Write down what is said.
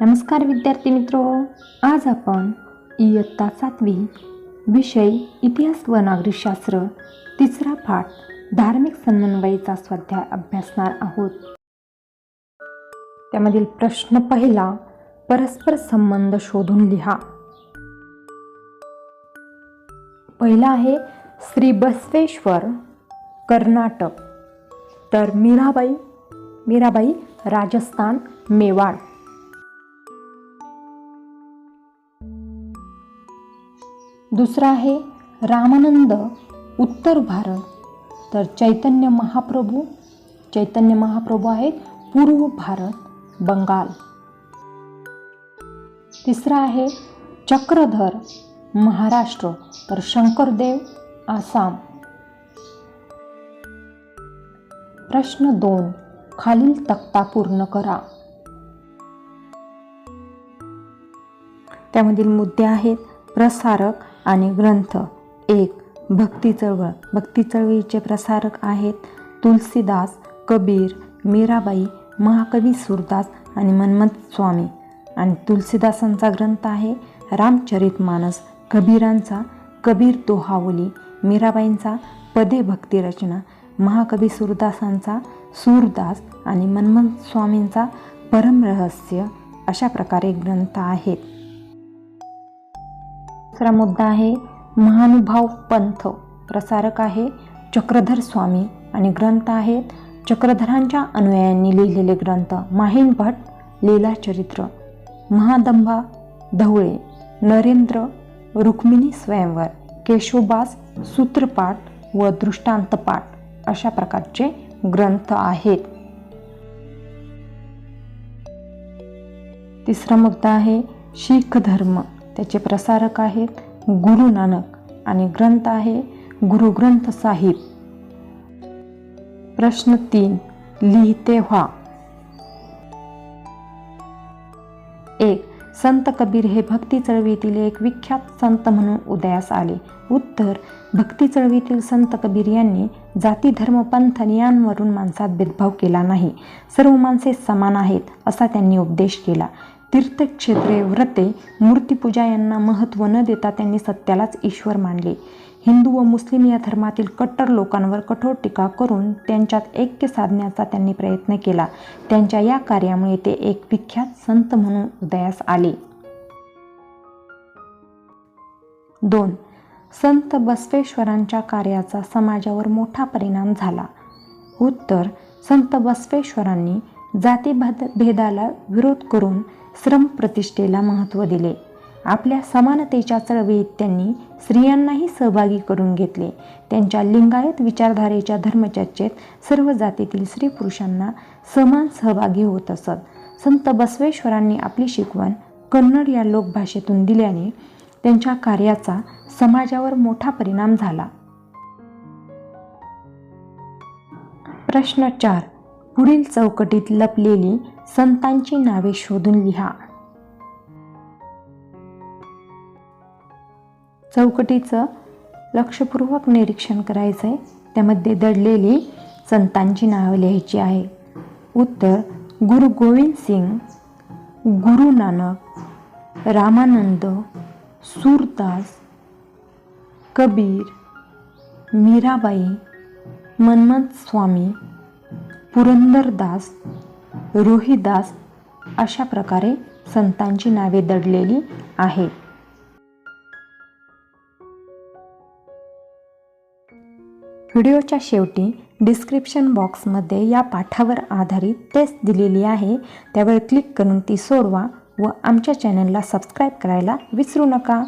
नमस्कार विद्यार्थी मित्रो. आज आपण इयत्ता सातवी विषय इतिहास व नागरिकशास्त्र तिसरा पाठ धार्मिक समन्वयीचा स्वाध्याय अभ्यासणार आहोत. त्यामधील प्रश्न पहिला परस्पर संबंध शोधून लिहा. पहिला आहे श्री बसवेश्वर कर्नाटक. तर मीराबाई मीराबाई राजस्थान मेवाड. दुसरा आहे रामानंद उत्तर भारत. तर चैतन्य महाप्रभू चैतन्य महाप्रभू आहेत पूर्व भारत बंगाल. तिसरा आहे चक्रधर महाराष्ट्र. तर शंकरदेव आसाम. प्रश्न दोन खालील तक्ता पूर्ण करा. त्यामधील मुद्दे आहेत प्रसारक आणि ग्रंथ एक भक्ती चळवळ. भक्ती चळवळीचे प्रसारक आहेत तुलसीदास कबीर मीराबाई महाकवी सुरदास आणि मनमत स्वामी. आणि तुलसीदासांचा ग्रंथ आहे रामचरित मानस. कबीरांचा कबीर दोहावली मीराबाईंचा पदे भक्तिरचना महाकवी सुरदासांचा सूरदास आणि मनमत स्वामींचा परमरहस्य अशा प्रकारे ग्रंथ आहेत. दुसरा मुद्दा आहे महानुभाव पंथ. प्रसारक आहे चक्रधर स्वामी आणि ग्रंथ आहेत चक्रधरांच्या अनुयायांनी लिहिलेले ग्रंथ. माहीन भट लीलाचरित्र महादंबा धवळे नरेंद्र रुक्मिणी स्वयंवर केशवबास सूत्रपाठ व दृष्टांतपाठ अशा प्रकारचे ग्रंथ आहेत. तिसरा मुद्दा आहे शीख धर्म. त्याचे प्रसारक आहेत गुरु नानक आणि ग्रंथ आहे गुरु ग्रंथ साहिब. प्रश्न तीन लिहिते व्हा. एक संत कबीर हे भक्ती चळवळीतील एक विख्यात संत म्हणून उदयास आले. उत्तर भक्ती चळवळीतील संत कबीर यांनी जाती धर्म पंथ यांवरून माणसात भेदभाव केला नाही. सर्व माणसे समान आहेत असा त्यांनी उपदेश केला. तीर्थक्षेत्रे व्रते मूर्तीपूजा यांना महत्त्व न देता त्यांनी सत्यालाच ईश्वर मानले. हिंदू व मुस्लिम या धर्मातील कट्टर लोकांवर कठोर टीका करून त्यांच्यात ऐक्य साधण्याचा त्यांनी प्रयत्न केला. त्यांच्या या कार्यामुळे ते एक विख्यात संत म्हणून उदयास आले. दोन. संत बसवेश्वरांच्या कार्याचा समाजावर मोठा परिणाम झाला. उत्तर. संत बसवेश्वरांनी जातीभेद भेदाला विरोध करून श्रम प्रतिष्ठेला महत्त्व दिले. आपल्या समानतेच्या चळवळीत त्यांनी स्त्रियांनाही सहभागी करून घेतले. त्यांच्या लिंगायत विचारधारेच्या धर्मचर्चेत सर्व जातीतील स्त्री पुरुषांना समान सहभागी होत असत. संत बसवेश्वरांनी आपली शिकवण कन्नड या लोकभाषेतून दिल्याने त्यांच्या कार्याचा समाजावर मोठा परिणाम झाला. प्रश्न चार. पुढील चौकटीत लपलेली संतांची नावे शोधून लिहा. चौकटीचं लक्षपूर्वक निरीक्षण करायचं आहे त्यामध्ये दडलेली संतांची नावं लिहायची आहे. उत्तर गुरु गोविंद सिंग गुरु नानक रामानंद सूरदास कबीर मीराबाई मनमत स्वामी पुरंदरदास रोहिदास अशा प्रकारे संतांची नावे दडलेली आहेत व्हिडिओच्या शेवटी डिस्क्रिप्शन बॉक्समध्ये या पाठावर आधारित टेस्ट दिलेली आहे. त्यावर क्लिक करून ती सोडवा व आमच्या चॅनलला सबस्क्राईब करायला विसरू नका.